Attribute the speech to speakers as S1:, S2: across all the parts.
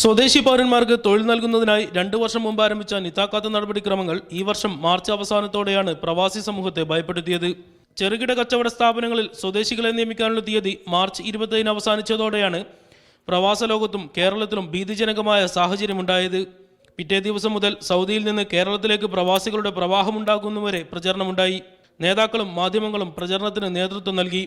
S1: സ്വദേശി പൗരന്മാർക്ക് തൊഴിൽ നൽകുന്നതിനായി രണ്ടു വർഷം മുമ്പ് ആരംഭിച്ച നിതാക്കാത്ത നടപടിക്രമങ്ങൾ ഈ വർഷം മാർച്ച് അവസാനത്തോടെയാണ് പ്രവാസി സമൂഹത്തെ ഭയപ്പെടുത്തിയത്. ചെറുകിട കച്ചവട സ്ഥാപനങ്ങളിൽ സ്വദേശികളെ നിയമിക്കാനുള്ള തീയതി മാർച്ച് ഇരുപത്തിന് അവസാനിച്ചതോടെയാണ് പ്രവാസ ലോകത്തും കേരളത്തിലും ഭീതിജനകമായ സാഹചര്യമുണ്ടായത്. പിറ്റേ ദിവസം മുതൽ സൗദിയിൽ നിന്ന് കേരളത്തിലേക്ക് പ്രവാസികളുടെ പ്രവാഹമുണ്ടാകുന്നവരെ പ്രചരണമുണ്ടായി. നേതാക്കളും മാധ്യമങ്ങളും പ്രചരണത്തിന് നേതൃത്വം നൽകി.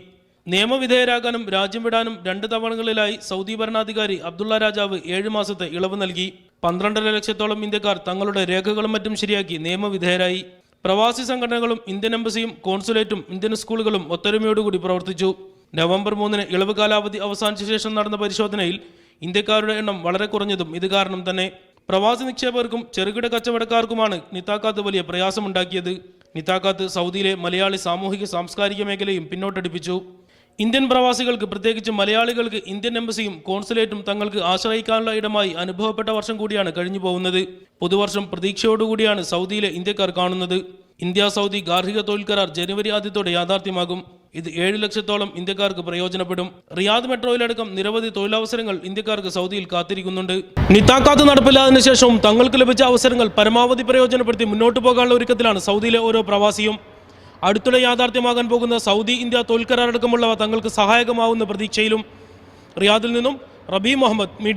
S1: നിയമവിധേയരാകാനും രാജ്യം വിടാനും രണ്ട് തവണകളിലായി സൗദി ഭരണാധികാരി അബ്ദുള്ള രാജാവ് ഏഴ് മാസത്തെ ഇളവ് നൽകി. പന്ത്രണ്ടര ലക്ഷത്തോളം ഇന്ത്യക്കാർ തങ്ങളുടെ രേഖകളും മറ്റും ശരിയാക്കി നിയമവിധേയരായി. പ്രവാസി സംഘടനകളും ഇന്ത്യൻ എംബസിയും കോൺസുലേറ്റും ഇന്ത്യൻ സ്കൂളുകളും ഒത്തൊരുമയോടുകൂടി പ്രവർത്തിച്ചു. നവംബർ മൂന്നിന് ഇളവ് കാലാവധി അവസാനിച്ച ശേഷം നടന്ന പരിശോധനയിൽ ഇന്ത്യക്കാരുടെ എണ്ണം വളരെ കുറഞ്ഞതും ഇത് കാരണം തന്നെ. പ്രവാസി നിക്ഷേപകർക്കും ചെറുകിട കച്ചവടക്കാർക്കുമാണ് നിത്താക്കാത്ത് വലിയ പ്രയാസമുണ്ടാക്കിയത്. നിത്താക്കാത്ത് സൗദിയിലെ മലയാളി സാമൂഹിക സാംസ്കാരിക മേഖലയും പിന്നോട്ടടിപ്പിച്ചു. ഇന്ത്യൻ പ്രവാസികൾക്ക് പ്രത്യേകിച്ച് മലയാളികൾക്ക് ഇന്ത്യൻ എംബസിയും കോൺസുലേറ്റും തങ്ങൾക്ക് ആശ്രയിക്കാനുള്ള ഇടമായി അനുഭവപ്പെട്ട വർഷം കൂടിയാണ് കഴിഞ്ഞു പോകുന്നത്. പുതുവർഷം പ്രതീക്ഷയോടുകൂടിയാണ് സൗദിയിലെ ഇന്ത്യക്കാർ കാണുന്നത്. ഇന്ത്യ സൗദി ഗാർഹിക തൊഴിൽ കരാർ ജനുവരി ആദ്യത്തോടെ യാഥാർത്ഥ്യമാകും. ഇത് ഏഴ് ലക്ഷത്തോളം ഇന്ത്യക്കാർക്ക് പ്രയോജനപ്പെടും. റിയാദ് മെട്രോയിലടക്കം നിരവധി തൊഴിലവസരങ്ങൾ ഇന്ത്യക്കാർക്ക് സൗദിയിൽ കാത്തിരിക്കുന്നുണ്ട്. നിത്താക്കാത്ത് നടപ്പിലായതിനു ശേഷവും തങ്ങൾക്ക് ലഭിച്ച അവസരങ്ങൾ പരമാവധി പ്രയോജനപ്പെടുത്തി മുന്നോട്ട് പോകാനുള്ള ഒരുക്കത്തിലാണ് സൗദിയിലെ ഓരോ പ്രവാസിയും. അടുത്തിടെ യാഥാർത്ഥ്യമാകാൻ പോകുന്ന സൗദി ഇന്ത്യ തോൽക്കരാറടക്കമുള്ളവ തങ്ങൾക്ക് സഹായകമാവുന്ന പ്രതീക്ഷയിലും റിയാദിൽ നിന്നും റബി മുഹമ്മദ് മീഡിയ